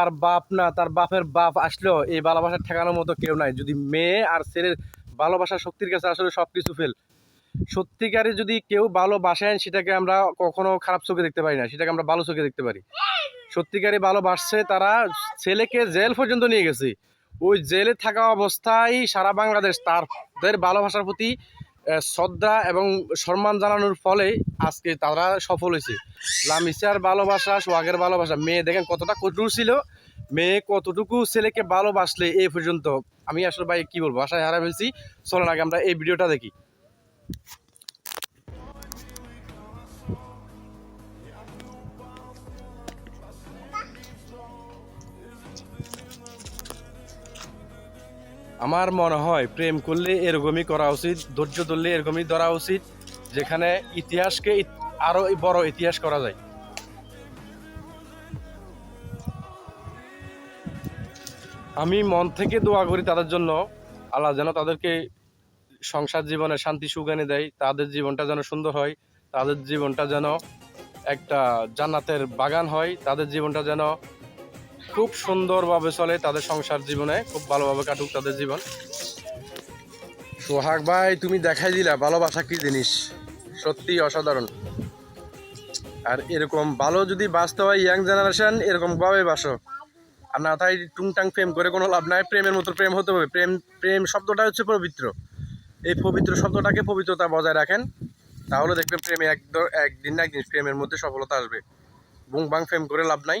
তার বাপ না, তার বাপের বাপ আসলেও এই ভালোবাসা ঠেকানোর মতো কেউ নাই। যদি মেয়ে আর ছেলের ভালোবাসার শক্তির কাছে আসলে সব কিছু ফেল সত্যিকারে যদি কেউ ভালোবাসেন, সেটাকে আমরা কখনো খারাপ চোখে দেখতে পারি না, সেটাকে আমরা ভালো চোখে দেখতে পারি। সত্যিকারে ভালোবাসছে তারা, ছেলেকে জেল পর্যন্ত নিয়ে গেছে। ওই জেলে থাকা অবস্থায় সারা বাংলাদেশ তাদের ভালোবাসার প্রতি শ্রদ্ধা এবং সম্মান জানানোর ফলে আজকে তারা সফল হয়েছে। লামিসার ভালোবাসা, সোহাগের ভালোবাসা, মেয়ে দেখেন কতটা কঠোর ছিল। মেয়ে কতটুকু ছেলেকে ভালোবাসলে এ পর্যন্ত আমি আসলে ভাই কি বলব আশায় হারা ফেলছি চলেন আগে আমরা এই ভিডিওটা দেখি। আমার মনে হয় প্রেম করলে এরকমই করা উচিত, ধৈর্য ধরলে এরকমই ধরা উচিত, যেখানে ইতিহাসকে ইত- আরও বড় ইতিহাস করা যায়। আমি মন থেকে দোয়া করি তাদের জন্য, আল্লাহ যেন তাদেরকে সংসার জীবনে শান্তি সুখ এনে দেয়, তাদের জীবনটা যেন সুন্দর হয়, তাদের জীবনটা যেন একটা জান্নাতের বাগান হয়, তাদের জীবনটা যেন খুব সুন্দরভাবে চলে তাদের সংসার জীবনে, খুব ভালোভাবে কাটুক তাদের জীবন। সোহাগ ভাই, তুমি দেখাই দিলা, ভালোবাসা কি জিনিস? সত্যি অসাধারণ। আর এরকম ভালো যদি বাঁচতে হয় ইয়াং জেনারেশন এরকম ভাবে বাসো আর না তাই টুংটাং প্রেম করে কোনো লাভ নাই, প্রেমের মতো প্রেম হতে হবে। প্রেম প্রেম শব্দটা হচ্ছে পবিত্র। এই পবিত্র শব্দটাকে পবিত্রতা বজায় রাখেন, তাহলে দেখবেন প্রেমে এক একদিন না একদিন প্রেমের মধ্যে সফলতা আসবে। বুং বাং প্রেম করে লাভ নাই।